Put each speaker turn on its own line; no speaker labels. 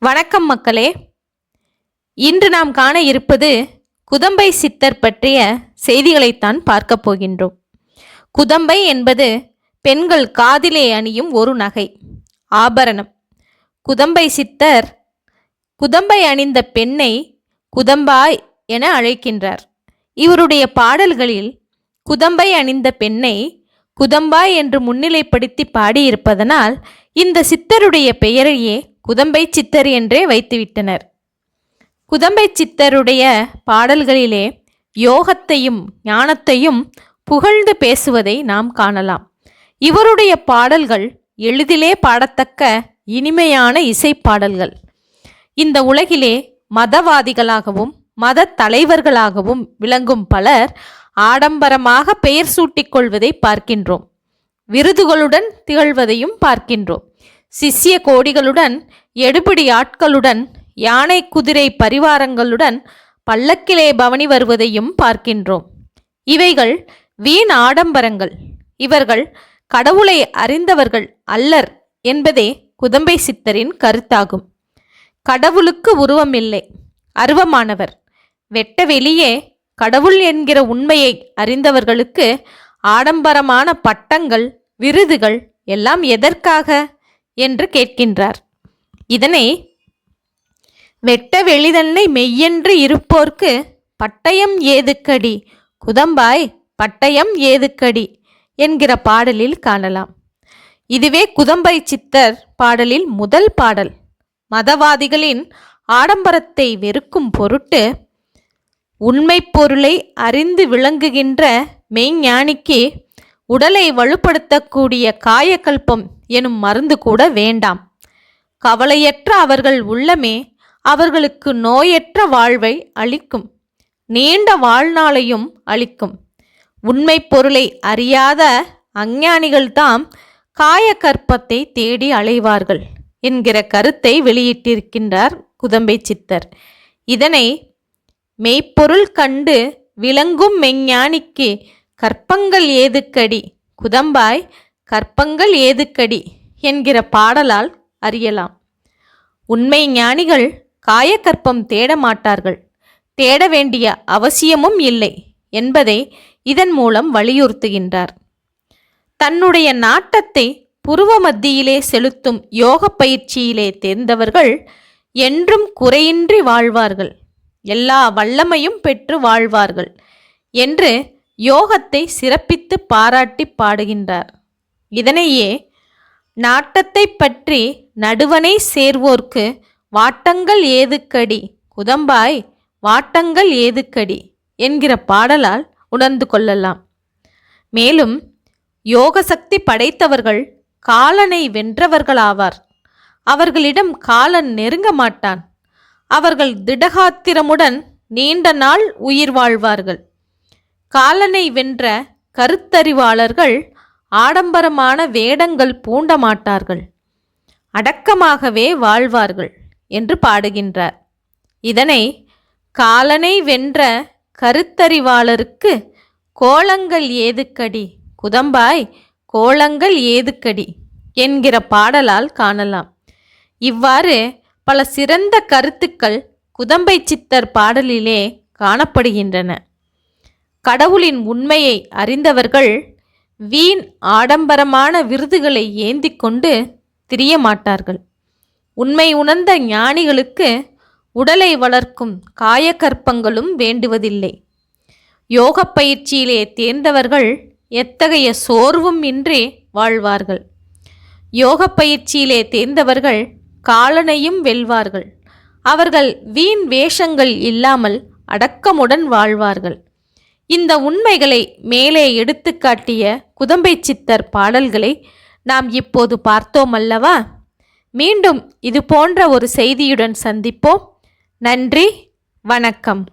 வணக்கம் மக்களே. இன்று நாம் காண இருப்பது குதம்பை சித்தர் பற்றிய செய்திகளைத்தான் பார்க்கப் போகின்றோம். குதம்பை என்பது பெண்கள் காதிலே அணியும் ஒரு நகை ஆபரணம். குதம்பை சித்தர் குதம்பை அணிந்த பெண்ணை குதம்பாய் என அழைக்கின்றார். இவருடைய பாடல்களில் குதம்பை அணிந்த பெண்ணை குதம்பாய் என்று முன்னிலைப்படுத்தி பாடியிருப்பதனால் இந்த சித்தருடைய பெயரையே குதம்பை சித்தர் என்றே வைத்துவிட்டனர். குதம்பை சித்தருடைய பாடல்களிலே யோகத்தையும் ஞானத்தையும் புகழ்ந்து பேசுவதை நாம் காணலாம். இவருடைய பாடல்கள் எளிதிலே பாடத்தக்க இனிமையான இசைப்பாடல்கள். இந்த உலகிலே மதவாதிகளாகவும் மத தலைவர்களாகவும் விளங்கும் பலர் ஆடம்பரமாக பெயர் சூட்டிக் கொள்வதை பார்க்கின்றோம். விருதுகளுடன் திகழ்வதையும் பார்க்கின்றோம். சிஷ்ய கோடிகளுடன் எடுபிடி ஆட்களுடன் யானை குதிரை பரிவாரங்களுடன் பல்லக்கிலே பவனி வருவதையும் பார்க்கின்றோம். இவைகள் வீண் ஆடம்பரங்கள். இவர்கள் கடவுளை அறிந்தவர்கள் அல்லர் என்பதே குதம்பை சித்தரின் கருத்தாகும். கடவுளுக்கு உருவமில்லை அருவமானவர். வெட்ட வெளியே கடவுள் என்கிற உண்மையை அறிந்தவர்களுக்கு ஆடம்பரமான பட்டங்கள் விருதுகள் எல்லாம் எதற்காக? என்று கேட்கின்றார். இதனை வெட்ட வெளிதன்னை மெய்யென்று இருப்போர்க்கு பட்டயம் ஏதுக்கடி? குதம்பாய் பட்டயம் ஏதுக்கடி? என்கிற பாடலில் காணலாம். இதுவே குதம்பை சித்தர் பாடலில் முதல் பாடல். மதவாதிகளின் ஆடம்பரத்தை வெறுக்கும் பொருட்டு உண்மை பொருளை அறிந்து விளங்குகின்ற மெய்ஞானிக்கு உடலை வலுப்படுத்தக்கூடிய காயக்கல்பம் எனும் மருந்து கூட வேண்டாம். கவலையற்ற அவர்கள் உள்ளமே அவர்களுக்கு நோயற்ற வாழ்வை அளிக்கும். நீண்ட வாழ்நாளையும் அளிக்கும். உண்மை பொருளை அறியாத அஞ்ஞானிகள்தாம் காயக்கற்பத்தை தேடி அலைவார்கள் என்கிற கருத்தை வெளியிட்டிருக்கின்றார் குதம்பை சித்தர். இதனை மெய்ப்பொருள் கண்டு விளங்கும் மெஞ்ஞானிக்கு கற்பங்கள் ஏதுக்கடி? குதம்பாய் கற்பங்கள் ஏதுக்கடி? என்கிற பாடலால் அறியலாம். உண்மை ஞானிகள் காயக்கற்பம் தேட மாட்டார்கள். தேட வேண்டிய அவசியமும் இல்லை என்பதை இதன் மூலம் வலியுறுத்துகின்றார். தன்னுடைய நாட்டத்தை புருவ மத்தியிலே செலுத்தும் யோக பயிற்சியிலே தேர்ந்தவர்கள் என்றும் குறையின்றி வாழ்வார்கள். எல்லா வல்லமையும் பெற்று வாழ்வார்கள் என்று யோகத்தை சிறப்பித்து பாராட்டி பாடுகின்றார். இதனையே நாட்டத்தை பற்றி நடுவனை சேர்வோர்க்கு வாட்டங்கள் ஏதுக்கடி? குதம்பாய் வாட்டங்கள் ஏதுக்கடி? என்கிற பாடலால் உணர்ந்து கொள்ளலாம். மேலும் யோக சக்தி படைத்தவர்கள் காலனை வென்றவர்களாவார். அவர்களிடம் காலன் நெருங்க மாட்டான். அவர்கள் திடகாத்திரமுடன் நீண்ட நாள் உயிர் வாழ்வார்கள். காலனை வென்ற கருத்தறிவாளர்கள் ஆடம்பரமான வேடங்கள் பூண்ட மாட்டார்கள். அடக்கமாகவே வாழ்வார்கள் என்று பாடுகின்றார். இதனை காலனை வென்ற கருத்தறிவாளருக்கு கோலங்கள் ஏதுக்கடி? குதம்பாய் கோலங்கள் ஏதுக்கடி? என்கிற பாடலால் காணலாம். இவ்வாறு பல சிறந்த கருத்துக்கள் குதம்பை சித்தர் பாடலிலே காணப்படுகின்றன. கடவுளின் உண்மையை அறிந்தவர்கள் வீண் ஆடம்பரமான விருதுகளை ஏந்தி கொண்டு திரிய மாட்டார்கள் உண்மை உணர்ந்த ஞானிகளுக்கு உடலை வளர்க்கும் காயக்கற்பங்களும் வேண்டுவதில்லை. யோக பயிற்சியிலே தேர்ந்தவர்கள் எத்தகைய சோர்வும் இன்றி வாழ்வார்கள். யோக பயிற்சியிலே தேர்ந்தவர்கள் காலனையும் வெல்வார்கள். அவர்கள் வீண் வேஷங்கள் இல்லாமல் அடக்கமுடன் வாழ்வார்கள். இந்த உண்மைகளை மேலே எடுத்துக்காட்டிய குதம்பை சித்தர் பாடல்களை நாம் இப்போது பார்த்தோம் அல்லவா? மீண்டும் இது போன்ற ஒரு செய்தியுடன் சந்திப்போம். நன்றி வணக்கம்.